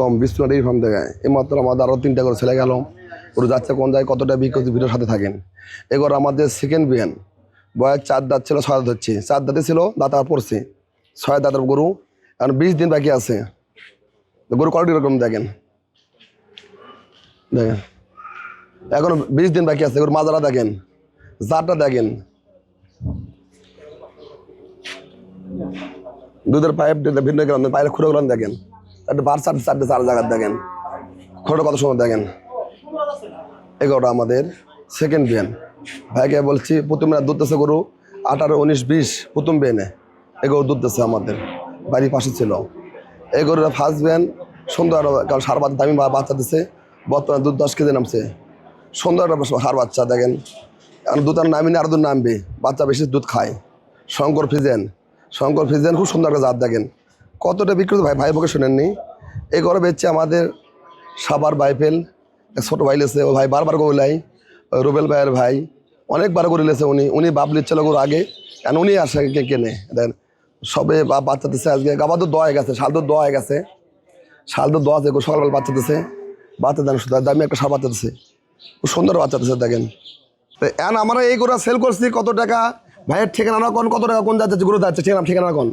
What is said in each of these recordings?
কম বিশ্বনাথ এই ফার্ম থেকে এইমাত্র আমাদের আরও তিনটা করে ছেলে গেল। ওরা যাচ্ছে কোন জায়গায়, কতটা বিকজ ভিডিওর সাথে থাকেন। এবার আমাদের সেকেন্ড বিয়ান বয়স চার দাঁত ছিল, ছয় দাঁত হচ্ছে। চার দাঁতে ছিল, দাঁতা পড়ছে। ছয় দাঁতের গরু, এখন বিশ দিন বাকি আছে। গরু কোয়ালিটি রকম দেখেন। দেখেন। এখন বিশ দিন বাকি আছে গরু মাজারা দেখেন। জাতটা দেখেন। দুধের পাইপ ভিন্ন গেলাম পায়ের খুঁড়ে গেলাম দেখেন। একটা বার চারটে চার জায়গায় দেখেন। খোঁড়া কত সময় দেখেন? এগারোটা আমাদের সেকেন্ড বিয়ান ভাইকে বলছি, প্রথম রাত দুধ দিতেছে গরু, আঠারো, উনিশ, বিশ, প্রথম বিয়ানে এগুলো দুধ দিতেছে আমাদের, বাড়ির পাশে ছিল। এই গরুটা ফার্স্ট বিয়ান সুন্দর কারণ সার বাচ্চা দামি বাচ্চা দিছে, বর্তমানে দুধ দশ কেজি নামছে। সুন্দর একটা সার বাচ্চা দেখেন। এখন দুধ আর নামিনি আরও দুধ নামবে। বাচ্চা বেশি দুধ খায়। শঙ্কর ফিজেন। শঙ্কর ফিজেন খুব সুন্দর একটা জাত দেখেন। কতটা বিক্রিত ভাই ভাই বকে শোনেননি। এই ঘরে বেচছে আমাদের সাবার বাইফেল ছোটো ভাই লেছে, ও ভাই বারবার গৌলাই রুবেল ভাইয়ের ভাই অনেকবার করে লেছে উনি উনি বাবলির ছিল গরু আগে কারণ উনি আসে কে কেনে। দেন সবে বাচ্চা দিচ্ছে আজকে গাবা তো দোয়া গেছে, শাল তো দোয়া গেছে। শাল তো দোয়া গরু সকালবেলা বাচ্চা দিচ্ছে বাচ্চা দেন শুধু, দামি একটা সার বাচ্চা দিচ্ছে খুব সুন্দর বাচ্চা দিচ্ছে দেখেন। তো এখন আমরা এই গরু সেল করছি, কত টাকা? ভাইয়ের ঠিকানা কোন, কত টাকা কোন যাচ্ছে গরু যাচ্ছে, ঠিকানা ঠিকানা কোন?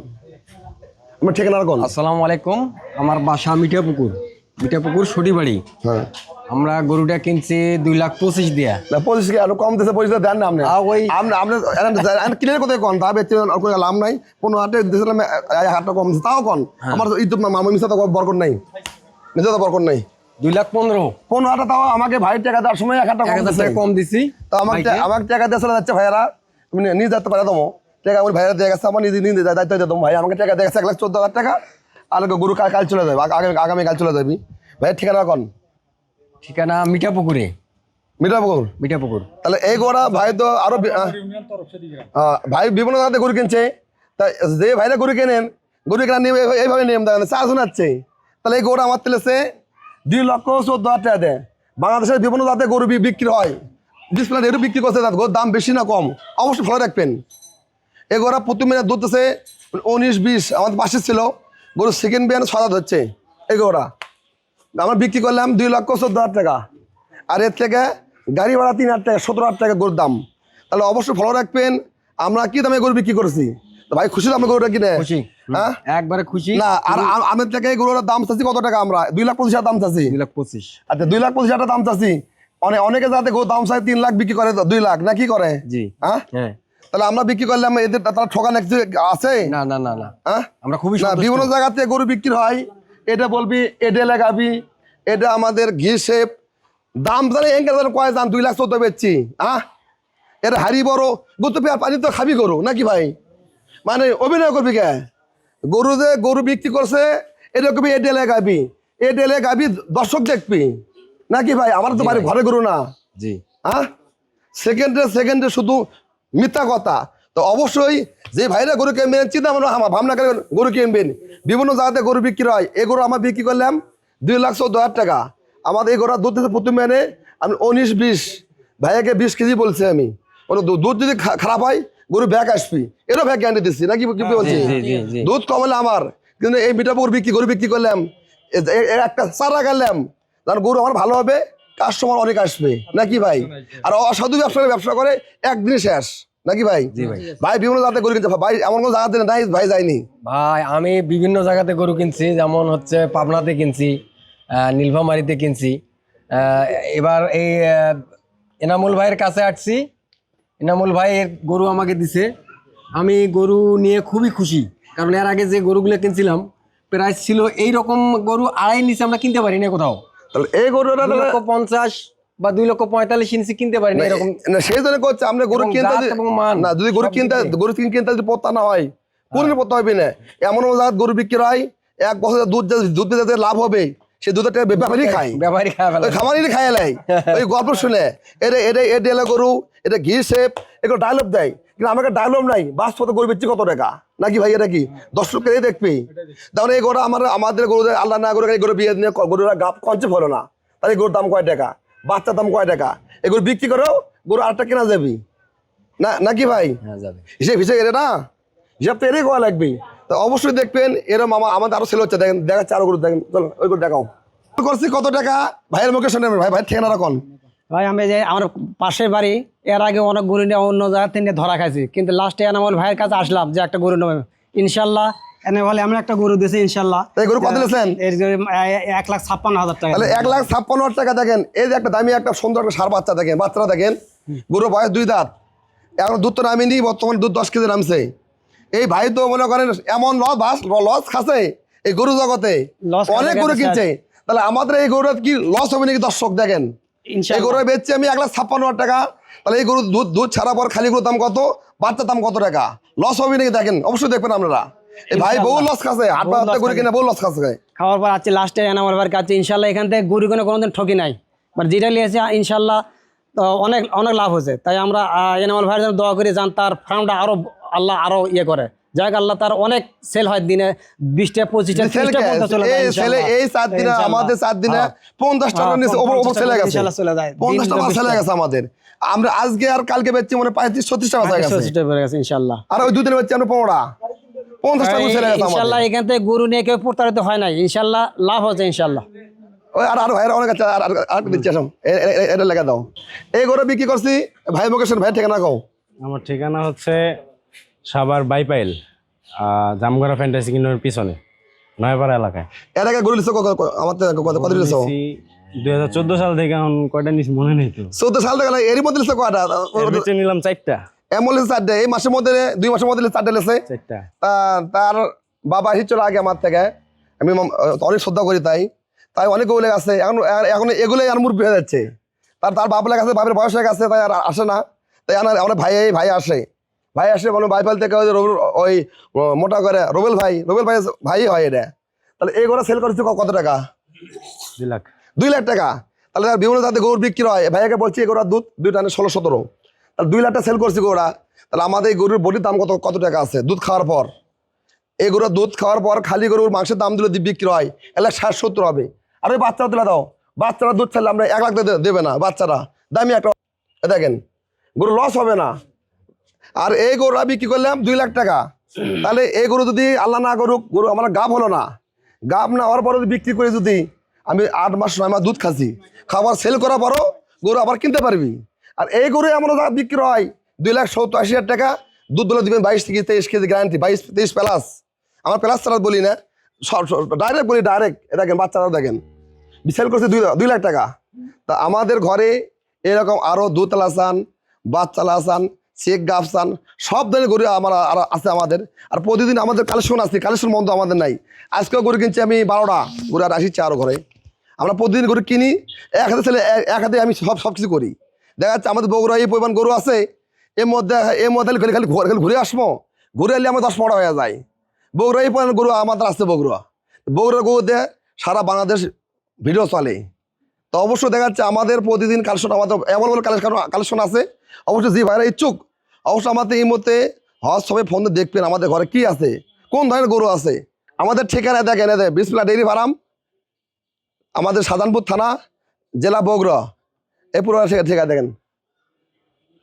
আমার ঠিকানা কোন? আসসালামু আলাইকুম। আমার বাসা মিঠাপুকুর। মিঠাপুকুর সটিবাড়ি হ্যাঁ। আমরা গরুটা কিনছি দুই লাখ পঁচিশ দিয়া। না পঁচিশ কি? আরও কম দিতে পঁচিশ দেন না আপনি। ওই- আপনি আপনি কিনের কোথায় কন? তা বেচে কোনো লাভ নাই। পনেরো হাটে দিয়েছিলাম হাটটা কম তাও কন? আমার তো ইউটিউব মামা মিশা তো বরকর নাই। নিজে তো বরকর নাই। দুই লাখ পনেরো। পনেরো হাটটা তাও আমাকে ভাই টাকা দেওয়ার সময় এক হাটটা কম হাজার টাকা কম দিছি। তো আমাকে। আমাকে টাকা দিয়ে চলে যাচ্ছে ভাইয়ারা। তুমি নিয়ে যেতে পারে তোমার টাকা আমার ভাইয়ারা দিয়ে গেছে আমার নিজে নিয়ে দায়িত্ব দিয়ে দেবো। ভাই আমাকে টাকা দিয়ে গেছে এক লাখ চোদ্দ হাজার টাকা আর গরু কাল কাল চলে যাবে আগামী আগামী কাল চলে যাবি। ভাইয়ের ঠিকানা কন? ঠিকানা মিঠাপুকুরে। মিঠাপুকুর? মিঠাপুকুর। তাহলে এই গোড়া ভাই তো আরও ভাই বিভিন্ন জায়গাতে গরু কিনছে। তা যে ভাইরা গরু কেনেন গরু কেনার নিয়ম এইভাবে- নিয়ম দেয় চা শোনাচ্ছে। তাহলে এই গরু আমার তেলেছে দুই লক্ষ চোদ্দ হাজার টাকা দেয়। বাংলাদেশের বিভিন্ন জাতে গরু বিক্রি হয়। ডিসপ্লে এরও বিক্রি করছে গরুর দাম বেশি না কম। অবশ্যই ভালো রাখবেন। এই গরু প্রতি মিনিট দুধতেছে উনিশ বিশ আমাদের পাশে ছিল। গরু সেকেন্ড বিয়ানে হাজার হচ্ছে এই গরুরা আমরা বিক্রি করলাম দুই লক্ষ চোদ্দ হাজার টাকা। আর এর থেকে গাড়ি ভাড়া তিন হাজার টাকা সতেরো হাজার টাকা গরুর দাম। তাহলে অবশ্যই ফলো রাখবেন। আমরা কি দামে গরু বিক্রি করেছি? ভাই খুশি তো আমরা গরুটা কিনে? খুশি। হ্যাঁ? একবারে খুশি। না আর আম- আমের থেকে এই গরুর দাম চাচ্ছি কত টাকা আমরা? দুই লাখ পঁচিশ হাজার দাম চাচ্ছি। দুই লাখ পঁচিশ। আচ্ছা দুই লাখ পঁচিশ হাজার দাম চাচ্ছি। অনেক অনেকে যাতে গরুর দাম চাই তিন লাখ বিক্রি করে দুই লাখ না কি করে? জি। হ্যাঁ? হ্যাঁ। তাহলে আমরা বিক্রি করলাম এদের তারা ঠকান কিছু আছে? না না না না। হ্যাঁ? আমরা খুবই। বিভিন্ন জায়গাতে গরু বিক্রি হয়। এটা বলবি এটা লাগাবি এটা আমাদের ঘি শেপ দাম জানে এঙ্গেল কয়? দাম দুই লাখ চোদ্দ বেচছি হ্যাঁ এটা হারি বড়। গুতো পেয়ার পানি তো খাবি গরু নাকি ভাই? মানে অভিনয় করবি কে? গরু যে গরু বিক্রি করছে এটা কবি এ ডেলে গাবি। এ ডেলে গাবি দর্শক দেখবি। নাকি ভাই? আমার তো বাড়ি ঘরে গরু না। জি। হ্যাঁ সেকেন্ডে সেকেন্ডে শুধু মিথ্যা কথা। তো অবশ্যই যে ভাইরা গরু কিনবেন চিন্তা ভাবনা আমার ভাবনা করে গরু কিনবেন। বিভিন্ন জায়গাতে গরু বিক্রি হয়। এই গরু আমার বিক্রি করলাম দুই লাখ চোদ্দ হাজার টাকা। আমাদের এই গরুর দুধ দিতে প্রথম মেনে আমি উনিশ বিশ ভাইয়াকে বিশ কেজি বলছি আমি। দু- দুধ যদি খারাপ হয় গরু ব্যাগ আসবি। এরও ব্যাগ গ্যারান্টি দিচ্ছি নাকি কি বলছি। দুধ কমালে আমার। কিন্তু এই মিঠাপুর বিক্রি গরু বিক্রি করলাম। একটা চারা গেলাম কারণ গরু আমার ভালো হবে কাস্টমার অনেক আসবে। নাকি ভাই? আর অসাধু ব্যবসা ব্যবসা করে একদিনে শেষ। নাকি ভাই? জি ভাই। ভাই বিভিন্ন জায়গাতে গরু কিনছে ভাই এমন কোনো জায়গাতে নাই ভাই যায়নি? ভাই আমি বিভিন্ন জায়গাতে গরু কিনছি যেমন হচ্ছে পাবনাতে কিনছি আহ, কিনছি। এবার এই এনামুল ভাইয়ের কাছে আসছি। এনামুল ভাই এর গরু আমাকে দিছে। আমি গরু নিয়ে খুবই খুশি কারণ এর আগে যে গরুগুলো কিনছিলাম প্রাইস ছিল এই রকম গরু আড়াই নিচে আমরা কিনতে পারি না কোথাও। তাহলে এই গরুটা লক্ষ পঞ্চাশ বা দুই লক্ষ পঁয়তাল্লিশ ইঞ্চি কিনতে পারি না এরকম না সেই জন্য করছে আমরা গরু কিনতে জাত না যদি গরু কিনতে গরু কিন- কিনতে যদি পত্তা না হয় কোন পত্তা হবে না। এমন জায়গায় গরু বিক্রি হয় এক বছর দুধ দুধ যাতে লাভ হবে সে দুধের টাকা ব্যাপারই খায়। ব্যবহারই খাওয়া ফেলা। ওই খামারই খাই লাই ওই গল্প শুনে। এটা এটা এ ডেলে গরু এটা ঘি শেপ এগুলো ডায়লগ দেয়। কিন্তু আমাকে ডায়লগ নাই বাস্তবতা গরু বেচছি কত টাকা? নাকি ভাই এটা কি দর্শকের এই দেখবি। তাহলে এই গরু আমার আমাদের গরু আল্লাহ না করে গরু বিয়ে নিয়ে গরুরা গাপ কঞ্চে হলো না। তাহলে গরুর দাম কয় টাকা? বাচ্চার দাম কয় টাকা? এগুলো বিক্রি করেও গরু আরেকটা কেনা যাবি। না নাকি ভাই? হিসেব হিসেব এটা না? হিসাব তো এটাই করা লাগবে। তা অবশ্যই দেখবেন এরকম আমার আমাদের আরও ছেলে হচ্ছে। দেখেন দেখাচ্ছে আরও গরু। দেখেন চলো ওই গরু দেখাও। করছি কত টাকা? ভাইয়ের মুখে শুনে ভাই ভাই ঠিকানা রাখুন। ভাই আমি যে আমার পাশের বাড়ি এর আগে অনেক গরু নিয়ে অন্য জায়গা থেকে ধরা খাইছি। কিন্তু লাস্টে এনামল ভাইয়ের কাছে আসলাম যে একটা গরু নেবে। ইনশাল্লাহ এনে বলে আমরা একটা গরু দিয়েছি ইনশাল্লাহ। এই গরু কত এ- এক লাখ ছাপ্পান্ন হাজার টাকা তাহলে এক লাখ ছাপ্পান্ন হাজার টাকা দেখেন এই যে একটা দামি একটা সুন্দর একটা সার বাচ্চা দেখেন বাচ্চারা দেখেন গরু বয়স দুই দাঁত। এখন দুধ তো নামিনি বর্তমানে দুধ দশ কেজি নামছে। এই ভাই তো মনে করেন এমন লস লস খাচ্ছে এই গরু জগতে। অনেক গরু কিনছে। তাহলে আমাদের এই গরুটা কি লস হবে নাকি দর্শক দেখেন? এই গরু বেচছি আমি এক লাখ ছাপ্পান্ন হাজার টাকা। তাহলে এই গরু দুধ দুধ ছাড়া পর খালি গরুর দাম কত? বাচ্চার দাম কত টাকা? লস হবে নাকি দেখেন? অবশ্যই দেখবেন আপনারা। এই ভাই বউ লস খাচ্ছে। বহু হাতে গরু কিনে বউ লস খাচ্ছে খাওয়ার পর আছে লাস্টে এনামল ভাইয়ের কাছে ইনশাল্লাহ এখান থেকে গরু কোনো কোনোদিন ঠকি নাই। বাট যেটা নিয়েছে ইনশাল্লাহ অনেক অনেক লাভ হয়েছে। তাই আমরা এনামল ভাইয়ের জন্য দোয়া করি যান তার ফার্মটা আরও আল্লাহ আরও ইয়ে করে। যাই হোক আল্লাহ তার অনেক সেল হয় দিনে বিশটা পঁচিশটা ছেলে ত্রিশটা পর্যন্ত চলে এই ছেলে ইনশাল্লাহ। এই চার দিনে আমাদের চার দিনে হ্যাঁ। হ্যাঁ, গেছে। চলে। গেছে আমাদের। আমরা আজকে আর কালকে বেচছি মানে পঁয়ত্রিশ ছত্রিশ টাকা গেছে। ইনশাল্লাহ আর ওই দুদিনে বেচছি আমরা পনেরোটা পঞ্চাশ টাকা গেছে ইনশাল্লাহ এখান থেকে গরু নিয়ে কেউ প্রতারিত হয় নাই। ইনশাল্লাহ লাভ হচ্ছে ইনশাল্লাহ ওই আর আর ভাইয়ের অনেক আছে আর দিচ্ছি এটা লেখা দাও। এই গরু বিক্রি করছি ভাই মুকেশন ভাই ঠিকানা কও। আমার ঠিকানা হচ্ছে সাভার বাইপাইল জামগড়া ফ্যান্টাসি কিনোর পিছনে নয়পাড়া এলাকায়। এর আগে গরু লিখছো কত- কত- লিখছো দুই হাজার চোদ্দ সাল থেকে এখন কয়টা নিস মনে নেই তো। চোদ্দ সাল থেকে এরই মধ্যে লিখছো কয়টা? ভিতরে নিলাম চারটা। এমন লিখছে চারটে। এই মাসের মধ্যে দুই মাসের মধ্যে চারটে চারটা। তার বাবা হিচল আগে আমার থেকে। আমি অনেক শ্রদ্ধা করি তাই। তাই অনেক ওগুলো আছে। এখন এখন এগুলোই আর মুরব্বী হয়ে যাচ্ছে। তার তার বাপলা কাছে বাপের বয়স হয়ে গেছে তাই আর আসে না। তাই আমার আমার ভাই এই ভাই আসে। ভাই আসলে বলো বাইপাল থেকে ওই ওই মোটা করে রবেল ভাই রবেল ভাই ভাই হয় এটা। তাহলে এই করে সেল করেছে কত টাকা? দুই লাখ। দুই লাখ টাকা। তাহলে বিভিন্ন জাতের গরুর বিক্রি হয়। ভাইয়াকে বলছি এই গরুর দুধ দুই টানে ষোলো সতেরো। তাহলে দুই লাখটা সেল করছি গরুরা তাহলে আমাদের এই গরুর বডির দাম কত কত টাকা আছে? দুধ খাওয়ার পর। এই গরুর দুধ খাওয়ার পর খালি গরুর মাংসের দাম দিলে বিক্রি হয়। এক লাখ ষাট সত্তর হবে। আর ওই বাচ্চারা তুলে দাও। বাচ্চারা দুধ ছাড়লে আমরা এক লাখ দেবে না বাচ্চারা। দামি একটা দেখেন গরু লস হবে না। আর এই গরু আমি কি করলাম দুই লাখ টাকা। তাহলে এই গরু যদি আল্লাহ না করুক, গরু আমার গাব হলো না। গাব না হওয়ার পরে বিক্রি করে যদি আমি আট মাস, নয় মাস দুধ খাচ্ছি, খাবার সেল করার পরও গরু আবার কিনতে পারবি। আর এই গরু যা বিক্রি হয়, দুই লাখ সত্তর আশি হাজার টাকা, দুধ দিলে দিবেন বাইশ থেকে তেইশ কেজি গ্যারান্টি বাইশ, তেইশ প্লাস আমার প্লাস ছাড়া বলি না ডাইরেক্ট বলি ডাইরেক্ট দেখেন, বাচ্চারাও দেখেন। সেল করছে দুই দুই লাখ টাকা। তা আমাদের ঘরে এরকম আরও দুতলা লাসান বাচ্চা লাসান শেখ, গাফসান, সব ধরনের গরু আমার, আর আছে আমাদের। আর প্রতিদিন আমাদের কালেকশন আছে, কালেকশন বন্ধ আমাদের নাই। আজকেও গরু কিনছি আমি বারোটা, গরু আর আসিচ্ছে আরও ঘরে। আমরা প্রতিদিন গরু কিনি, এক হাতে ছেলে এক- হাতে আমি সব সব কিছু করি। দেখা যাচ্ছে আমাদের বগুড়া এই পরিমাণ গরু আছে এর মধ্যে এর মধ্যে খালি খালি ঘুরে খালি ঘুরে আসব। ঘুরে এলে আমার দশ পনেরো হয়ে যায়। বগুড়া এই পরিমাণ গরু আমাদের আছে বগুড়া। বগুড়া গরু গরুতে সারা বাংলাদেশ ভিডিও চলে। তো অবশ্যই দেখা যাচ্ছে আমাদের প্রতিদিন কালেকশন, আমাদের এমন কালেকশন কালেকশন আছে। অবশ্যই জি ভাইরা ইচ্ছুক, অবশ্য আমাদের এই মতে হজ সবাই ফোন দেখবেন আমাদের ঘরে কি আছে, কোন ধরনের গরু আছে। আমাদের ঠিকানা দেখেন এদের বিসমিল্লা ডেইরি ফার্ম, আমাদের সাধারণপুর থানা, জেলা বগরা এ পুরো ঠিকা দেখেন।